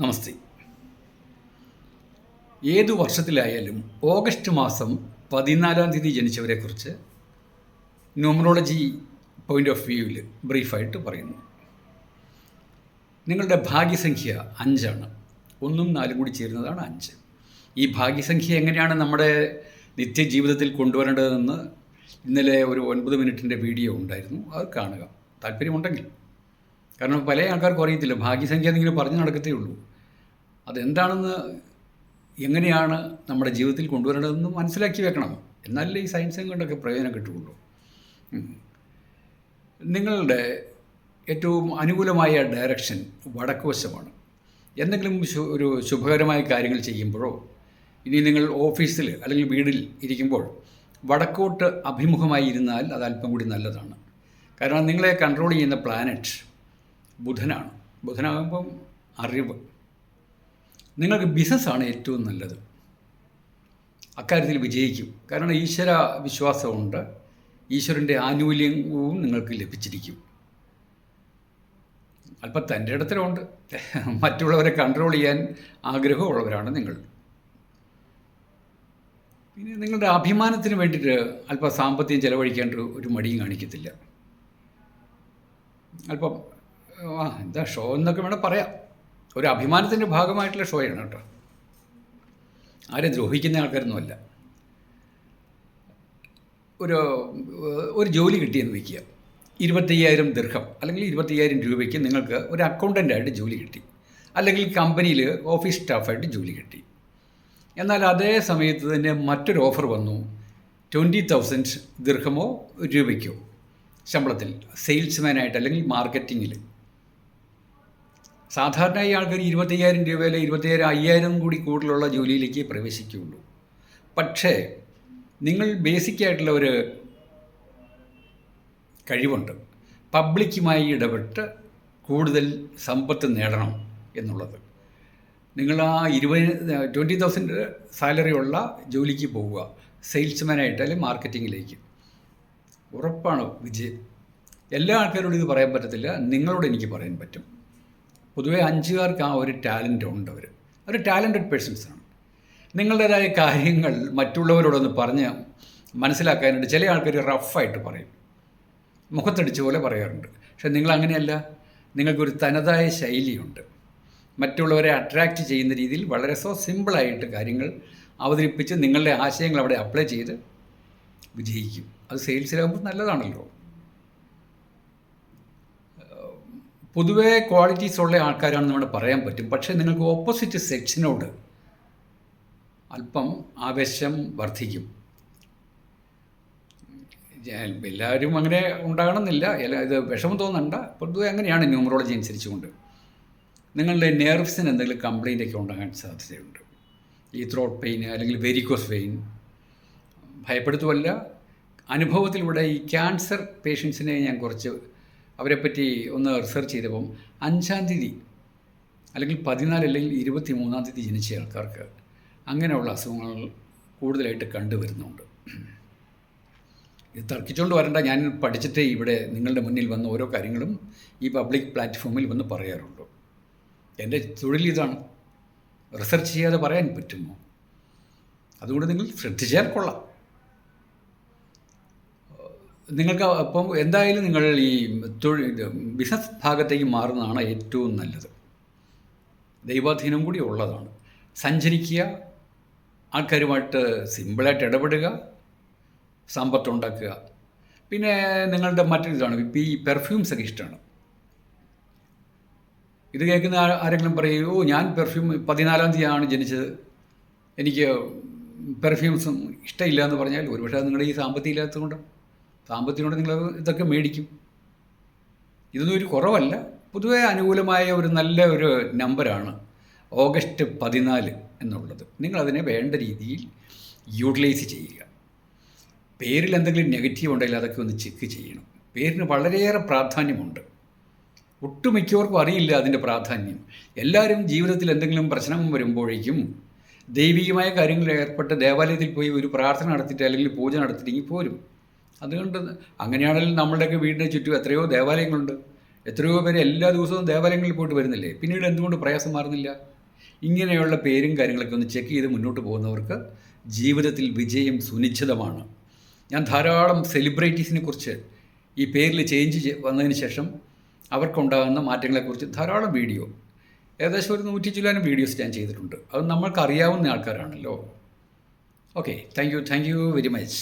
നമസ്തേ. ഏതു വർഷത്തിലായാലും ഓഗസ്റ്റ് മാസം പതിനാലാം തീയതി ജനിച്ചവരെ കുറിച്ച് ന്യൂമറോളജി പോയിന്റ് ഓഫ് വ്യൂവിൽ ബ്രീഫായിട്ട് പറയുന്നു. നിങ്ങളുടെ ഭാഗ്യസംഖ്യ അഞ്ചാണ്. ഒന്നും നാലും കൂടി ചേരുന്നതാണ് അഞ്ച്. ഈ ഭാഗ്യസംഖ്യ എങ്ങനെയാണ് നമ്മുടെ നിത്യജീവിതത്തിൽ കൊണ്ടുവരേണ്ടതെന്ന് ഇന്നലെ ഒരു ഒൻപത് മിനിറ്റിന്റെ വീഡിയോ ഉണ്ടായിരുന്നു. അത് കാണുക. താല്പര്യമുണ്ടെങ്കിൽ. കാരണം പല ആൾക്കാർക്കും അറിയത്തില്ല. ഭാഗ്യസംഖ്യ എന്നിങ്ങനെ പറഞ്ഞു നടക്കത്തേ ഉള്ളൂ. അതെന്താണെന്ന് എങ്ങനെയാണ് നമ്മുടെ ജീവിതത്തിൽ കൊണ്ടുവരേണ്ടതെന്ന് മനസ്സിലാക്കി വെക്കണം. എന്നാലേ ഈ സയൻസും കൊണ്ടൊക്കെ പ്രയോജനം കിട്ടുകയുള്ളൂ. നിങ്ങളുടെ ഏറ്റവും അനുകൂലമായ ഡയറക്ഷൻ വടക്കുവശമാണ് എന്തെങ്കിലും ഒരു ശുഭകരമായ കാര്യങ്ങൾ ചെയ്യുമ്പോഴോ ഇനി നിങ്ങൾ ഓഫീസിൽ അല്ലെങ്കിൽ വീടിൽ ഇരിക്കുമ്പോൾ വടക്കോട്ട് അഭിമുഖമായി ഇരുന്നാൽ അത് അല്പം കൂടി നല്ലതാണ്. കാരണം നിങ്ങളെ കൺട്രോൾ ചെയ്യുന്ന പ്ലാനറ്റ് ബുധനാണ്. ബുധനാകുമ്പം അറിവ്. നിങ്ങൾക്ക് ബിസിനസ്സാണ് ഏറ്റവും നല്ലത്. അക്കാര്യത്തിൽ വിജയിക്കും. കാരണം ഈശ്വര വിശ്വാസമുണ്ട്. ഈശ്വരന്റെ ആനുകൂല്യവും നിങ്ങൾക്ക് ലഭിച്ചിരിക്കും. അല്പം തന്റെ ഇടത്തിലുണ്ട്. മറ്റുള്ളവരെ കൺട്രോൾ ചെയ്യാൻ ആഗ്രഹമുള്ളവരാണ് നിങ്ങൾ. പിന്നെ നിങ്ങളുടെ അഭിമാനത്തിന് വേണ്ടിയിട്ട് അല്പം സാമ്പത്തികം ചിലവഴിക്കേണ്ട ഒരു മടിയും കാണിക്കത്തില്ല. അല്പം എന്താ ഷോ എന്നൊക്കെ വേണം പറയാം. ഒരു അഭിമാനത്തിന്റെ ഭാഗമായിട്ടുള്ള ഷോയാണ് കേട്ടോ. ആരെ ദ്രോഹിക്കുന്ന ആൾക്കാരൊന്നുമല്ല. ഒരു ഒരു ജോലി കിട്ടിയെന്ന് വയ്ക്കുക. ഇരുപത്തയ്യായിരം ദീർഘം അല്ലെങ്കിൽ ഇരുപത്തയ്യായിരം രൂപയ്ക്ക് നിങ്ങൾക്ക് ഒരു അക്കൗണ്ടന്റായിട്ട് ജോലി കിട്ടി. അല്ലെങ്കിൽ കമ്പനിയിൽ ഓഫീസ് സ്റ്റാഫായിട്ട് ജോലി കിട്ടി. എന്നാൽ അതേ സമയത്ത് തന്നെ മറ്റൊരു ഓഫർ വന്നു. ട്വന്റി തൗസൻഡ് ദീർഘമോ രൂപയ്ക്കോ ശമ്പളത്തിൽ സെയിൽസ്മാനായിട്ട് അല്ലെങ്കിൽ മാർക്കറ്റിങ്ങിൽ. സാധാരണ ഈ ആൾക്കാർ ഇരുപത്തയ്യായിരം രൂപയിലെ ഇരുപത്തയ്യായിരം അയ്യായിരം കൂടി കൂടുതലുള്ള ജോലിയിലേക്ക് പ്രവേശിക്കുകയുള്ളൂ. പക്ഷേ നിങ്ങൾ ബേസിക്കായിട്ടുള്ള ഒരു കഴിവുണ്ട്. പബ്ലിക്കുമായി ഇടപെട്ട് കൂടുതൽ സമ്പത്ത് നേടണം എന്നുള്ളത്. നിങ്ങൾ ആ ഇരുപത് ട്വന്റി തൗസൻഡ് സാലറി ഉള്ള ജോലിക്ക് പോവുക. സെയിൽസ്മാനായിട്ട് അല്ലെങ്കിൽ മാർക്കറ്റിങ്ങിലേക്ക് ഉറപ്പാണ് വിജയം. എല്ലാ ആൾക്കാരോടും ഇത് പറയാൻ പറ്റത്തില്ല. നിങ്ങളോട് എനിക്ക് പറയാൻ പറ്റും. പൊതുവെ അഞ്ചുകാർക്ക് ആ ഒരു ടാലന്റ് ഉണ്ട് അവർ. അവർ ടാലന്റഡ് പേഴ്സൺസാണ് നിങ്ങളുടേതായ കാര്യങ്ങൾ മറ്റുള്ളവരോടൊന്ന് പറഞ്ഞ് മനസ്സിലാക്കാനായിട്ട് ചില ആൾക്കാർ റഫായിട്ട് പറയും. മുഖത്തടിച്ച പോലെ പറയാറുണ്ട്. പക്ഷെ നിങ്ങൾ അങ്ങനെയല്ല നിങ്ങൾക്കൊരു തനതായ ശൈലിയുണ്ട്. മറ്റുള്ളവരെ അട്രാക്റ്റ് ചെയ്യുന്ന രീതിയിൽ വളരെ സോ സിമ്പിളായിട്ട് കാര്യങ്ങൾ അവതരിപ്പിച്ച് നിങ്ങളുടെ ആശയങ്ങൾ അവിടെ അപ്ലൈ ചെയ്ത് വിജയിക്കും. അത് സെയിൽസിലാകുമ്പോൾ നല്ലതാണല്ലോ. പൊതുവേ ക്വാളിറ്റീസ് ഉള്ള ആൾക്കാരാണെന്ന് നമ്മൾ പറയാൻ പറ്റും. പക്ഷേ നിങ്ങൾക്ക് ഓപ്പോസിറ്റ് സെക്ഷനോട് അല്പം ആവേശം വർദ്ധിക്കും. എല്ലാവരും അങ്ങനെ ഉണ്ടാകണമെന്നില്ല. എല്ലാ- ഇത് വിഷമം തോന്നണ്ട. പൊതുവെ അങ്ങനെയാണ് ന്യൂമറോളജി അനുസരിച്ചുകൊണ്ട്. നിങ്ങളുടെ നെർവ്സിന് എന്തെങ്കിലും കംപ്ലൈന്റ് ഒക്കെ ഉണ്ടാകാൻ സാധ്യതയുണ്ട്. ഈ ത്രോട്ട് പെയിൻ അല്ലെങ്കിൽ വെരിക്കോസ് പെയിൻ ഭയപ്പെടുത്തുമല്ല അനുഭവത്തിലൂടെ ഈ ക്യാൻസർ പേഷ്യൻസിനെ ഞാൻ കുറച്ച് അവരെപ്പറ്റി ഒന്ന് റിസർച്ച് ചെയ്തപ്പം അഞ്ചാം തീയതി അല്ലെങ്കിൽ പതിനാല് അല്ലെങ്കിൽ ഇരുപത്തി മൂന്നാം തീയതി ജനിച്ച ആൾക്കാർക്ക് അങ്ങനെയുള്ള അസുഖങ്ങൾ കൂടുതലായിട്ട് കണ്ടുവരുന്നുണ്ട്. ഇത് തർക്കിച്ചുകൊണ്ട് വരേണ്ട. ഞാൻ പഠിച്ചിട്ട് ഇവിടെ നിങ്ങളുടെ മുന്നിൽ വന്ന ഓരോ കാര്യങ്ങളും ഈ പബ്ലിക് പ്ലാറ്റ്ഫോമിൽ വന്ന് പറയാറുള്ളൂ. എന്റെ തൊഴിൽ ഇതാണ്. റിസർച്ച് ചെയ്യാതെ പറയാൻ പറ്റുമോ? അതുകൊണ്ട് നിങ്ങൾ ശ്രദ്ധിച്ചാൽ കൊള്ളാം. നിങ്ങൾക്ക് അപ്പം എന്തായാലും നിങ്ങൾ ഈ തൊഴിൽ ബിസിനസ് ഭാഗത്തേക്ക് മാറുന്നതാണ് ഏറ്റവും നല്ലത്. ദൈവാധീനം കൂടി ഉള്ളതാണ്. സഞ്ചരിക്കുക ആൾക്കാരുമായിട്ട് സിമ്പിളായിട്ട് ഇടപെടുക സമ്പത്തുണ്ടാക്കുക പിന്നെ നിങ്ങളുടെ മറ്റൊരു ഇതാണ് ഇപ്പോൾ ഈ പെർഫ്യൂംസ് ഒക്കെ ഇഷ്ടമാണ്. ഇത് കേൾക്കുന്ന ആരെങ്കിലും പറയും ഓ ഞാൻ പെർഫ്യൂം പതിനാലാം തീയതിയാണ് ജനിച്ചത്. എനിക്ക് പെർഫ്യൂംസും ഇഷ്ടമില്ല എന്ന് പറഞ്ഞാൽ ഒരുപക്ഷെ നിങ്ങളുടെ ഈ സാമ്പത്തികം ഇല്ലാത്തതുകൊണ്ട്. സാമ്പത്തികം നിങ്ങൾ ഇതൊക്കെ മേടിക്കും. ഇതൊന്നും ഒരു കുറവല്ല. പൊതുവെ അനുകൂലമായ ഒരു നല്ല ഒരു നമ്പറാണ് ഓഗസ്റ്റ് പതിനാല് എന്നുള്ളത്. നിങ്ങളതിനെ വേണ്ട രീതിയിൽ യൂട്ടിലൈസ് ചെയ്യുക. പേരിൽ എന്തെങ്കിലും നെഗറ്റീവ് ഉണ്ടെങ്കിൽ അതൊക്കെ ഒന്ന് ചെക്ക് ചെയ്യണം. പേരിന് വളരെയേറെ പ്രാധാന്യമുണ്ട്. ഒട്ടുമിക്കവർക്കും അറിയില്ല അതിന്റെ പ്രാധാന്യം. എല്ലാവരും ജീവിതത്തിൽ എന്തെങ്കിലും പ്രശ്നം വരുമ്പോഴേക്കും ദൈവികമായ കാര്യങ്ങളിൽ ഏർപ്പെട്ട് ദേവാലയത്തിൽ പോയി ഒരു പ്രാർത്ഥന നടത്തിയിട്ട് അല്ലെങ്കിൽ പൂജ നടത്തിയിട്ടെങ്കിൽ പോരും അതുകൊണ്ട് അങ്ങനെയാണെങ്കിൽ നമ്മളുടെയൊക്കെ വീടിന് ചുറ്റും എത്രയോ ദേവാലയങ്ങളുണ്ട്. എത്രയോ പേര് എല്ലാ ദിവസവും ദേവാലയങ്ങളിൽ പോയിട്ട് വരുന്നില്ലേ? പിന്നീട് എന്തുകൊണ്ട് പ്രയാസം മാറുന്നില്ല? ഇങ്ങനെയുള്ള പേരും കാര്യങ്ങളൊക്കെ ഒന്ന് ചെക്ക് ചെയ്ത് മുന്നോട്ട് പോകുന്നവർക്ക് ജീവിതത്തിൽ വിജയം സുനിശ്ചിതമാണ്. ഞാൻ ധാരാളം സെലിബ്രിറ്റീസിനെ കുറിച്ച് ഈ പേരിൽ ചേഞ്ച് വന്നതിന് ശേഷം അവർക്കുണ്ടാകുന്ന മാറ്റങ്ങളെക്കുറിച്ച് ധാരാളം വീഡിയോ. ഏകദേശം ഒരു നൂറ്റി ചില്ലാനും വീഡിയോസ് ഞാൻ ചെയ്തിട്ടുണ്ട്. അത് നമ്മൾക്ക് അറിയാവുന്ന ആൾക്കാരാണല്ലോ. Okay thank you thank you very much